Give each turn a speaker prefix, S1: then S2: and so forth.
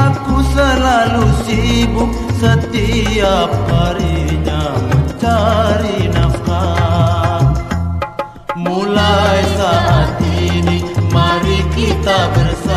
S1: aku selalu sibuk setiap harinya mencari nafkah. Mulai saat ini mari kita bersama.